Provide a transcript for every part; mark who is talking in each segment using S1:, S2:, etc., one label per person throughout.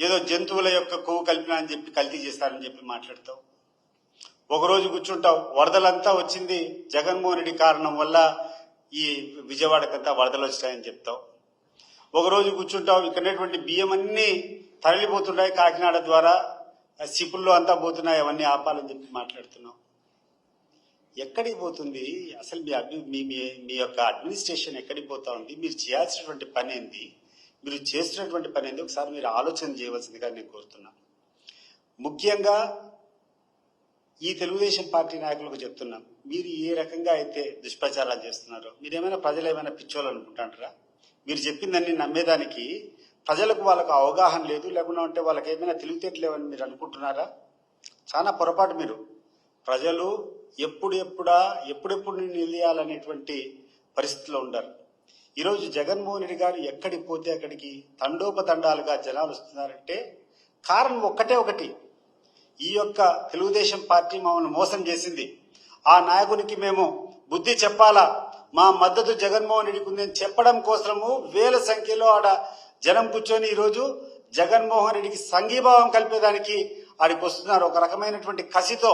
S1: ఏదో జంతువుల యొక్క కొవ్వు కలిపిన అని చెప్పి కల్తీ చేస్తారని చెప్పి మాట్లాడతావు. ఒకరోజు కూర్చుంటావు వరదలంతా వచ్చింది జగన్మోహన్ రెడ్డి కారణం వల్ల ఈ విజయవాడకంతా వరదలు వచ్చాయని చెప్తావు. ఒకరోజు కూర్చుంటావు ఇక్కడటువంటి బియ్యం అన్నీ తరలిపోతున్నాయి కాకినాడ ద్వారా సిపుల్లో అంతా పోతున్నాయి అవన్నీ ఆపాలని చెప్పి మాట్లాడుతున్నావు. ఎక్కడికి పోతుంది? అసలు మీ అభి మీ మీ- మీ యొక్క అడ్మినిస్ట్రేషన్ ఎక్కడికి పోతా ఉంది? మీరు చేయాల్సినటువంటి పని ఏంది? మీరు చేస్తున్నటువంటి పని అనేది ఒకసారి మీరు ఆలోచన చేయవలసిందిగా నేను కోరుతున్నాను ముఖ్యంగా ఈ తెలుగుదేశం పార్టీ నాయకులకు చెప్తున్నాం మీరు ఏ రకంగా అయితే దుష్ప్రచారాలు చేస్తున్నారో మీరు ఏమైనా ప్రజలు ఏమైనా పిచ్చోవాలనుకుంటారా మీరు చెప్పిందన్నీ నమ్మేదానికి ప్రజలకు వాళ్ళకు అవగాహన లేదు లేకుండా ఉంటే వాళ్ళకి ఏమైనా తెలివితేటలు లేవని మీరు అనుకుంటున్నారా? చాలా పొరపాటు మీరు. ప్రజలు ఎప్పుడు ఎప్పుడా ఎప్పుడెప్పుడు నిలదీయాలనేటువంటి పరిస్థితిలో ఉండరు. ఈరోజు జగన్మోహన్ రెడ్డి గారు ఎక్కడికి పోతే అక్కడికి తండోపతండాలుగా జనాలు వస్తున్నారంటే కారణం ఒక్కటే ఒకటి. ఈ యొక్క తెలుగుదేశం పార్టీ మమ్మల్ని మోసం చేసింది. ఆ నాయకునికి మేము బుద్ధి చెప్పాలా? మా మద్దతు జగన్మోహన్ రెడ్డికి ఉందని చెప్పడం కోసము వేల సంఖ్యలో ఆడ జనం కూర్చొని ఈరోజు జగన్మోహన్ రెడ్డికి సంఘీభావం కలిపేదానికి ఆడికి వస్తున్నారు. ఒక రకమైనటువంటి కసితో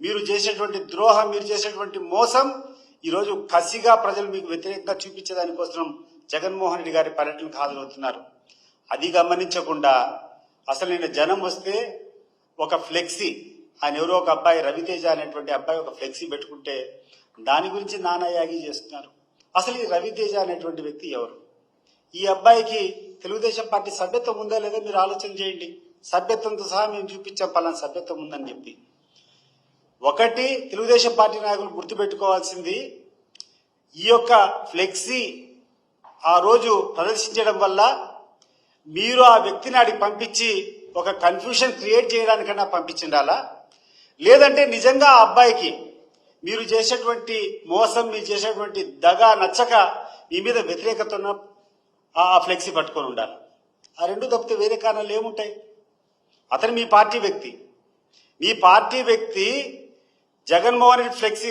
S1: మీరు చేసేటువంటి ద్రోహం మీరు చేసేటువంటి మోసం ఈరోజు కసిగా ప్రజలు మీకు వ్యతిరేకంగా చూపించేదానికోసం జగన్మోహన్ రెడ్డి గారి పర్యటనకు హాజరవుతున్నారు అది గమనించకుండా అసలు నేను జనం వస్తే ఒక ఫ్లెక్సీ ఆయన ఎవరో ఒక అబ్బాయి రవితేజ అనేటువంటి అబ్బాయి ఒక ఫ్లెక్సీ పెట్టుకుంటే దాని గురించి నానాయాగి చేస్తున్నారు. అసలు ఈ రవితేజ అనేటువంటి వ్యక్తి ఎవరు? ఈ అబ్బాయికి తెలుగుదేశం పార్టీ సభ్యత్వం ఉందా లేదా మీరు ఆలోచన చేయండి. సభ్యత్వంతో సహా మేము చూపించాం పలానా సభ్యత్వం ఉందని చెప్పి. ఒకటి తెలుగుదేశం పార్టీ నాయకులు గుర్తుపెట్టుకోవాల్సింది ఈ యొక్క ఫ్లెక్సీ ఆ రోజు ప్రదర్శించడం వల్ల మీరు ఆ వ్యక్తిని ఆడికి పంపించి ఒక కన్ఫ్యూషన్ క్రియేట్ చేయడానికన్నా పంపించిండాలా? లేదంటే నిజంగా ఆ అబ్బాయికి మీరు చేసేటువంటి మోసం మీరు చేసేటువంటి దగా నచ్చక మీ మీద వ్యతిరేకత ఉన్న ఆ ఫ్లెక్సీ పట్టుకొని ఉండాలి. ఆ రెండు తప్పితే వేరే కారణాలు ఏముంటాయి? అతను మీ పార్టీ వ్యక్తి. మీ పార్టీ వ్యక్తి జగన్మోహన్ రెడ్డి ఫ్లెక్సీ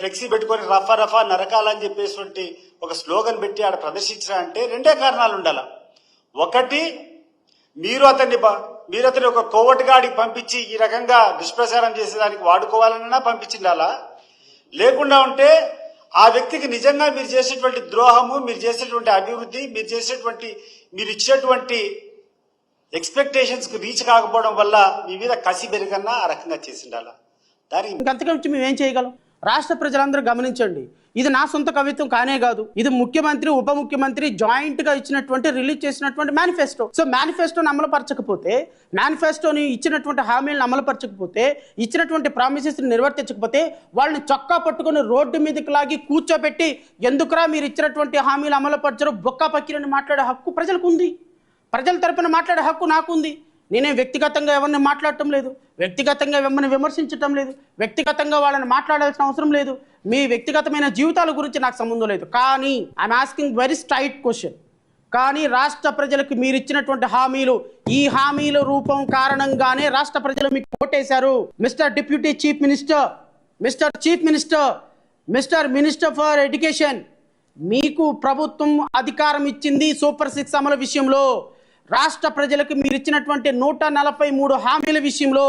S1: ఫ్లెక్సీ పెట్టుకొని రఫా రఫా నరకాలని చెప్పేసి ఒక స్లోగన్ పెట్టి ఆడ ప్రదర్శించడం అంటే రెండే కారణాలు ఉండాల. ఒకటి మీరు అతన్ని మీరు అతన్ని ఒక కోవటిగాడికి పంపించి ఈ రకంగా దుష్ప్రచారం చేసేదానికి వాడుకోవాలన్నా పంపించిండాలా. లేకుండా ఉంటే ఆ వ్యక్తికి నిజంగా మీరు చేసేటువంటి ద్రోహము మీరు చేసేటువంటి అభివృద్ధి మీరు చేసేటువంటి మీరు ఇచ్చేటువంటి ఎక్స్పెక్టేషన్స్కు రీచ్ కాకపోవడం వల్ల మీ మీద కసి పెరిగన్నా ఆ రకంగా చేసిండాలా.
S2: ఇంకంతకంటే మేము ఏం చేయగలం? రాష్ట్ర ప్రజలందరూ గమనించండి. ఇది నా సొంత కవిత్వం కానే కాదు. ఇది ముఖ్యమంత్రి ఉప ముఖ్యమంత్రి జాయింట్గా ఇచ్చినటువంటి రిలీజ్ చేసినటువంటి మేనిఫెస్టో సో మేనిఫెస్టోని అమలుపరచకపోతే మేనిఫెస్టోని ఇచ్చినటువంటి హామీలను అమలుపరచకపోతే ఇచ్చినటువంటి ప్రామిసెస్ నిర్వర్తించకపోతే వాళ్ళని చొక్కా పట్టుకొని రోడ్డు మీదకి లాగి కూర్చోబెట్టి ఎందుకురా మీరు ఇచ్చినటువంటి హామీలు అమలుపరచరు? బొక్కా పక్కిరని మాట్లాడే హక్కు ప్రజలకు ఉంది. ప్రజల తరపున మాట్లాడే హక్కు నాకుంది. నేనే వ్యక్తిగతంగా ఎవరిని మాట్లాడటం లేదు. వ్యక్తిగతంగా మిమ్మల్ని విమర్శించటం లేదు. వ్యక్తిగతంగా వాళ్ళని మాట్లాడాల్సిన అవసరం లేదు. మీ వ్యక్తిగతమైన జీవితాల గురించి నాకు సంబంధం లేదు. కానీ I'm asking very straight question కానీ రాష్ట్ర ప్రజలకు మీరు ఇచ్చినటువంటి హామీలు ఈ హామీల రూపం కారణంగానే రాష్ట్ర ప్రజలు మీకు ఓటేశారు. Mister deputy chief minister mister chief minister mister minister for education మీకు ప్రభుత్వం అధికారం ఇచ్చింది సూపర్ సిక్స్ అమలు విషయంలో. రాష్ట్ర ప్రజలకు మీరు ఇచ్చినటువంటి నూట నలభై మూడు హామీల విషయంలో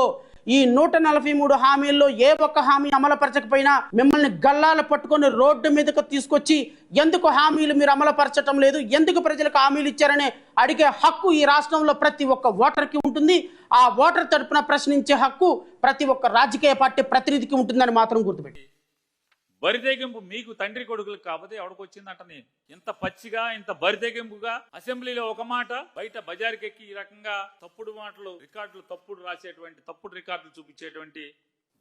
S2: ఈ నూట నలభై మూడు హామీల్లో ఏ ఒక్క హామీ అమలుపరచకపోయినా మిమ్మల్ని గల్లాలు పట్టుకొని రోడ్డు మీదకు తీసుకొచ్చి ఎందుకు హామీలు మీరు అమలుపరచడం లేదు? ఎందుకు ప్రజలకు హామీలు ఇచ్చారనే అడిగే హక్కు ఈ రాష్ట్రంలో ప్రతి ఒక్క ఓటర్కి ఉంటుంది. ఆ ఓటర్ తరపున ప్రశ్నించే హక్కు ప్రతి ఒక్క రాజకీయ పార్టీ ప్రతినిధికి ఉంటుందని మాత్రం గుర్తుపెట్టి
S3: బరితెగింపు మీకు తండ్రి కొడుకులకు కాకపోతే ఎవడికొచ్చిందంట నేను? ఇంత పచ్చిగా ఇంత బరితెగింపుగా అసెంబ్లీలో ఒక మాట బయట బజార్కి ఎక్కి ఈ రకంగా తప్పుడు మాటలు రికార్డులు తప్పుడు రాసేటువంటి తప్పుడు రికార్డులు చూపించేటువంటి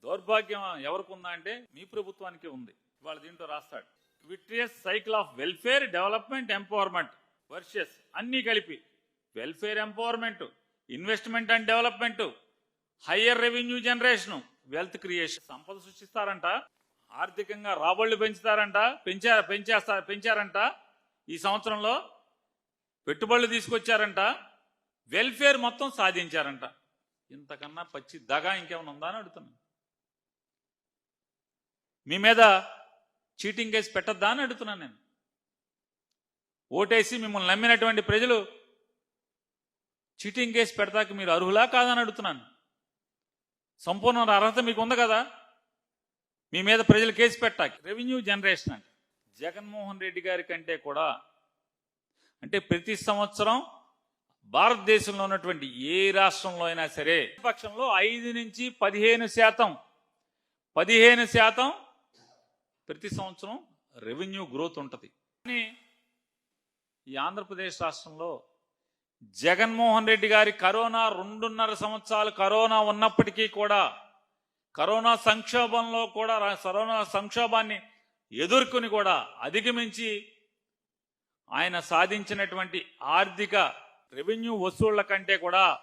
S3: దౌర్భాగ్యం ఎవరికుందా అంటే మీ ప్రభుత్వానికి ఉంది. ఇవాళ దీంట్లో రాస్తాడు. Vitreous cycle of welfare development empowerment versus అన్నీ కలిపి welfare empowerment investment and development higher revenue generation wealth creation. సంపద సృష్టిస్తారంట. ఆర్థికంగా రాబళ్ళు పెంచుతారంట పెంచారు పెంచేస్తా పెంచారంట. ఈ సంవత్సరంలో పెట్టుబడులు తీసుకొచ్చారంట వెల్ఫేర్ మొత్తం సాధించారంట. ఇంతకన్నా పచ్చి దగా ఇంకేమైనా ఉందా అని అడుగుతున్నాను మీ మీద చీటింగ్ కేసు పెట్టద్దా అని అడుగుతున్నాను నేను. ఓటేసి మిమ్మల్ని నమ్మినటువంటి ప్రజలు చీటింగ్ కేసు పెడతాక మీరు అర్హులా కాదని అడుగుతున్నాను. సంపూర్ణ అర్హత మీకు ఉంది కదా? మీ మీద ప్రజలు కేసు పెట్టాలి. రెవెన్యూ జనరేషన్ అంటే జగన్మోహన్ రెడ్డి గారి కంటే కూడా అంటే ప్రతి సంవత్సరం భారతదేశంలో ఉన్నటువంటి ఏ రాష్ట్రంలో అయినా సరే పక్షంలో ఐదు నుంచి పదిహేను శాతం పదిహేను శాతం ప్రతి సంవత్సరం రెవెన్యూ గ్రోత్ ఉంటుంది. కానీ ఈ ఆంధ్రప్రదేశ్ రాష్ట్రంలో జగన్మోహన్ రెడ్డి గారి కరోనా రెండున్నర సంవత్సరాలు కరోనా ఉన్నప్పటికీ కూడా కరోనా సంక్షోభంలో కూడా కరోనా సంక్షోభాన్ని ఎదుర్కొని కూడా అధిగమించి ఆయన సాధించినటువంటి ఆర్థిక రెవెన్యూ వసూళ్ళ కంటే కూడా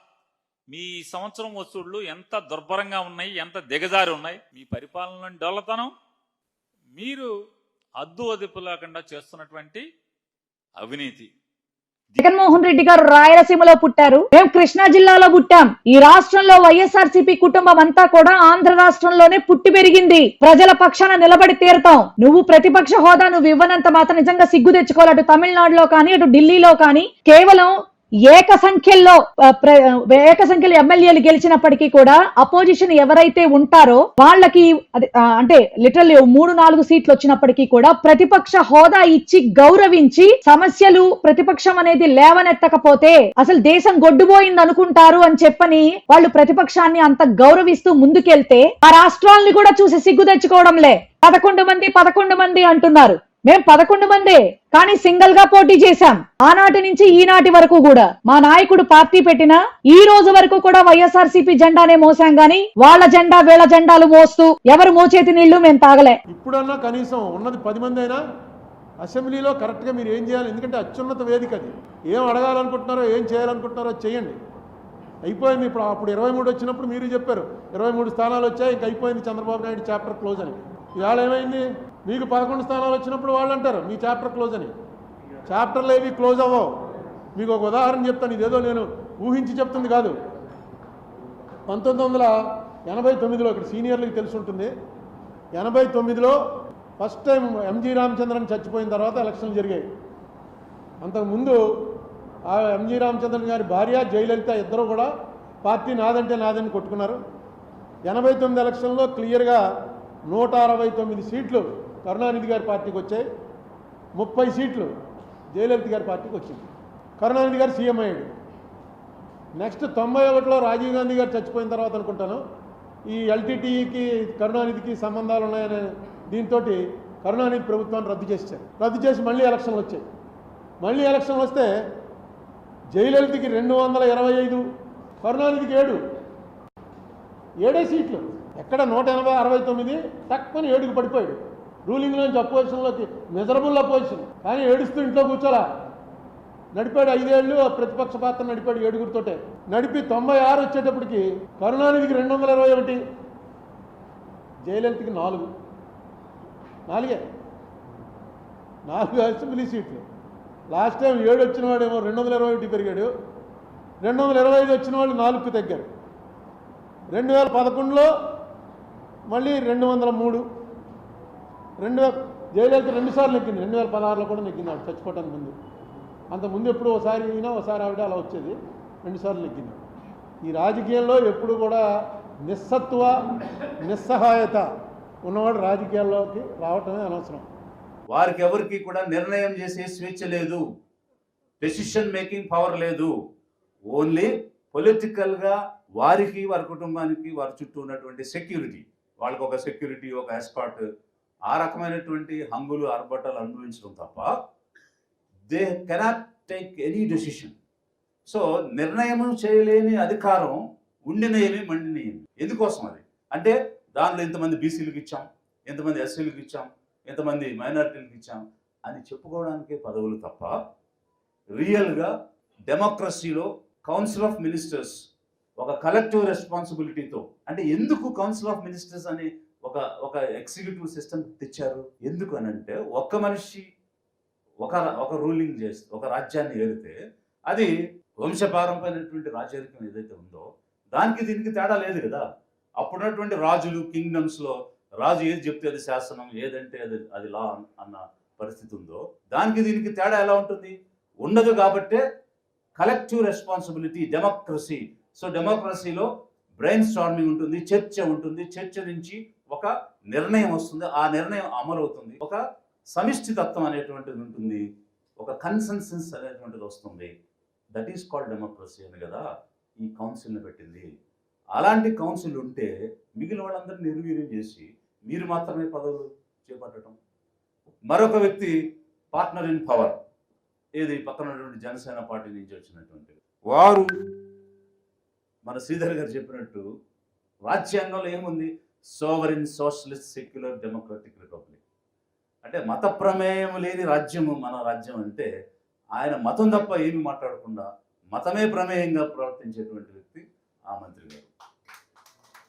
S3: మీ సంవత్సరం వసూళ్ళు ఎంత దుర్భరంగా ఉన్నాయి ఎంత దిగజారి ఉన్నాయి మీ పరిపాలనలోని డొల్లతనం మీరు అద్దు అదుపు లేకుండా చేస్తున్నటువంటి అవినీతి.
S4: జగన్మోహన్ రెడ్డి గారు రాయలసీమలో పుట్టారు. మేము కృష్ణా జిల్లాలో పుట్టాం. ఈ రాష్ట్రంలో వైఎస్ఆర్సీపీ కుటుంబం అంతా కూడా ఆంధ్ర రాష్ట్రంలోనే పుట్టి పెరిగింది. ప్రజల పక్షాన నిలబడి తీరుతాం. నువ్వు ప్రతిపక్ష హోదా నువ్వు ఇవ్వనంత మాత్రం నిజంగా సిగ్గు తెచ్చుకోవాలి. అటు తమిళనాడులో కానీ అటు ఢిల్లీలో కానీ కేవలం ఏక సంఖ్యలో ఏక సంఖ్యలో ఎమ్మెల్యేలు గెలిచినప్పటికీ కూడా అపోజిషన్ ఎవరైతే ఉంటారో వాళ్ళకి అంటే లిటరల్లీ మూడు నాలుగు సీట్లు వచ్చినప్పటికీ కూడా ప్రతిపక్ష హోదా ఇచ్చి గౌరవించి సమస్యలు ప్రతిపక్షం అనేది లేవనెత్తకపోతే అసలు దేశం గొడ్డుపోయింది అనుకుంటారు అని చెప్పని వాళ్ళు ప్రతిపక్షాన్ని అంత గౌరవిస్తూ ముందుకెళ్తే ఆ రాష్ట్రాల్ని కూడా చూసి సిగ్గు తెచ్చుకోవడంలే. పదకొండు మంది పదకొండు మంది అంటున్నారు. మేం పదకొండు మందే కానీ సింగిల్గా పోటీ చేశాం. ఆనాటి నుంచి ఈనాటి వరకు కూడా. మా నాయకుడు పార్టీ పెట్టినా ఈ రోజు వరకు కూడా వైఎస్ఆర్సీపీ జెండానే మోసాం గాని వాళ్ళ జెండా వీళ్ళ జెండాలు మోస్తూ ఎవరు మోచేతి నీళ్ళు మేము తాగలే.
S5: ఇప్పుడన్నా కనీసం ఉన్నది పది మంది అయినా అసెంబ్లీలో కరెక్ట్గా మీరు ఏం చేయాలి? ఎందుకంటే అత్యున్నత వేదిక అది. ఏం అడగాలనుకుంటున్నారో ఏం చేయాలనుకుంటున్నారో చేయండి అయిపోయింది ఇప్పుడు అప్పుడు ఇరవై మూడు వచ్చినప్పుడు మీరు చెప్పారు. ఇరవై మూడు స్థానాలు వచ్చాయి ఇంక అయిపోయింది చంద్రబాబు నాయుడు చాప్టర్ క్లోజ్ అని. ఇవాళ ఏమైంది? మీకు పదకొండు స్థానాలు వచ్చినప్పుడు వాళ్ళు అంటారు మీ చాప్టర్ క్లోజ్ అని. చాప్టర్లు ఏవి క్లోజ్ అవ్వవు. మీకు ఒక ఉదాహరణ చెప్తాను ఇదేదో నేను ఊహించి చెప్తుంది కాదు. పంతొమ్మిది వందల ఎనభై తొమ్మిదిలో ఇక్కడ సీనియర్లకు తెలిసి ఉంటుంది. ఎనభై తొమ్మిదిలో ఫస్ట్ టైం ఎంజి రామచంద్రన్ చచ్చిపోయిన తర్వాత ఎలక్షన్లు జరిగాయి. అంతకుముందు ఆ ఎంజి రామచంద్రన్ గారి భార్య జయలలిత ఇద్దరు కూడా పార్టీ నాదంటే నాదని కొట్టుకున్నారు. ఎనభై తొమ్మిది ఎలక్షన్లో క్లియర్గా నూట అరవై తొమ్మిది సీట్లు కరుణానిధి గారి పార్టీకి వచ్చాయి. ముప్పై సీట్లు జయలలిత గారి పార్టీకి వచ్చింది. కరుణానిధి గారు సీఎం అయ్యాడు. నెక్స్ట్ తొంభై ఒకటిలో రాజీవ్ గాంధీ గారు చచ్చిపోయిన తర్వాత అనుకుంటాను. ఈ ఎల్టీటీఈకి కరుణానిధికి సంబంధాలు ఉన్నాయనే దీంతో కరుణానిధి ప్రభుత్వాన్ని రద్దు చేశారు రద్దు చేసి మళ్ళీ ఎలక్షన్లు వచ్చాయి. మళ్ళీ ఎలక్షన్లు వస్తే జయలలితకి రెండు వందల ఇరవై ఐదు కరుణానిధికి ఏడు. ఏడే సీట్లు. ఎక్కడ నూట ఎనభై అరవై తొమ్మిది? తక్కువని ఏడుకు పడిపోయాడు. రూలింగ్లోంచి అపోజిషన్లోకి మిజరబుల్ అపోజిషన్ కానీ ఏడుస్తూ ఇంట్లో కూర్చోలా. నడిపాడు ఐదేళ్ళు ఆ ప్రతిపక్ష పాత్ర నడిపాడు ఏడుగురితోటే. నడిపి తొంభై ఆరు వచ్చేటప్పటికి కరుణానిధికి రెండు వందల ఇరవై ఒకటి. జయలలితకి నాలుగు. నాలుగే. నాలుగు అసెంబ్లీ సీట్లు. లాస్ట్ టైం ఏడు వచ్చిన వాడేమో రెండు వందల ఇరవై ఒకటి పెరిగాడు. రెండు వందల ఇరవై ఐదు వచ్చిన వాళ్ళు నాలుగుకు తగ్గారు. రెండు వేల పదకొండులో మళ్ళీ రెండు వందల మూడు. రెండు వేల జయలలిత రెండు సార్లు రెండు వేల పదహారులో కూడా ఎక్కింది ఆవిడ చచ్చిపోవటానికి ముందు. అంత ముందు ఎప్పుడు ఒకసారి ఈయన ఒకసారి ఆవిడ అలా వచ్చేది. రెండుసార్లు ఎక్కింది ఈ రాజకీయాల్లో ఎప్పుడు కూడా నిస్సత్వ నిస్సహాయత ఉన్నవాడు రాజకీయాల్లోకి రావటమే అనవసరం.
S6: వారికి ఎవరికి కూడా నిర్ణయం చేసే స్వేచ్ఛ లేదు. డెసిషన్ మేకింగ్ పవర్ లేదు. ఓన్లీ పొలిటికల్గా వారికి వారి కుటుంబానికి వారి చుట్టూ ఉన్నటువంటి సెక్యూరిటీ వాళ్ళకి ఒక సెక్యూరిటీ ఒక ఎస్కాట్ ఆ రకమైనటువంటి హంగులు ఆర్భటాలు అనుభవించడం తప్ప they cannot take any decision so నిర్ణయం చేయలేని అధికారం ఉండిన ఏమి మండిన ఏమి ఎందుకోసం అది? అంటే దానిలో ఇంతమంది బీసీలకు ఇచ్చాం ఎంతమంది ఎస్సీలకు ఇచ్చాం ఎంతమంది మైనారిటీలకు ఇచ్చాం అని చెప్పుకోవడానికే పదవులు తప్ప రియల్గా డెమోక్రసీలో కౌన్సిల్ ఆఫ్ మినిస్టర్స్ ఒక కలెక్టివ్ రెస్పాన్సిబిలిటీతో అంటే ఎందుకు కౌన్సిల్ ఆఫ్ మినిస్టర్స్ అని ఒక ఒక ఎగ్జిక్యూటివ్ సిస్టమ్ తెచ్చారు? ఎందుకు అని అంటే ఒక్క మనిషి ఒక ఒక రూలింగ్ చేస్తే ఒక రాజ్యాన్ని ఏలితే అది వంశపారంపైనటువంటి రాజరికం ఏదైతే ఉందో దానికి దీనికి తేడా లేదు కదా. అప్పుడున్నటువంటి రాజులు కింగ్డమ్స్లో రాజు ఏది చెప్తే అది శాసనం ఏదంటే అది అది లా అన్న పరిస్థితి ఉందో దానికి దీనికి తేడా ఎలా ఉంటుంది? ఉండదు కాబట్టే కలెక్టివ్ రెస్పాన్సిబిలిటీ డెమోక్రసీ సో డెమోక్రసీలో బ్రెయిన్ స్టార్మింగ్ ఉంటుంది చర్చ ఉంటుంది. చర్చ నుంచి ఒక నిర్ణయం వస్తుంది. ఆ నిర్ణయం అమలు అవుతుంది ఒక సమిష్టి తత్వం అనేటువంటిది ఉంటుంది. ఒక కన్సెన్సెన్స్ అనేటువంటిది వస్తుంది. దట్ ఈస్ కాల్డ్ డెమోక్రసీ అని కదా ఈ కౌన్సిల్ని పెట్టింది. అలాంటి కౌన్సిల్ ఉంటే మిగిలిన వాళ్ళందరినీ నిర్వీర్యం చేసి మీరు మాత్రమే పదవులు చేపట్టడం. మరొక వ్యక్తి పార్ట్నర్ ఇన్ పవర్ ఏది? పక్కన ఉన్నటువంటి జనసేన పార్టీ నుంచి వచ్చినటువంటి వారు మన శ్రీధర్ గారు చెప్పినట్టు రాజ్యాంగంలో ఏముంది? Sovereign socialist secular democratic republic. అంటే మత ప్రమేయం లేని రాజ్యము మన రాజ్యం అంటే ఆయన మతం తప్ప ఏమి మాట్లాడకుండా మతమే ప్రమేయంగా ప్రవర్తించేటువంటి వ్యక్తి ఆ మంత్రి గారు.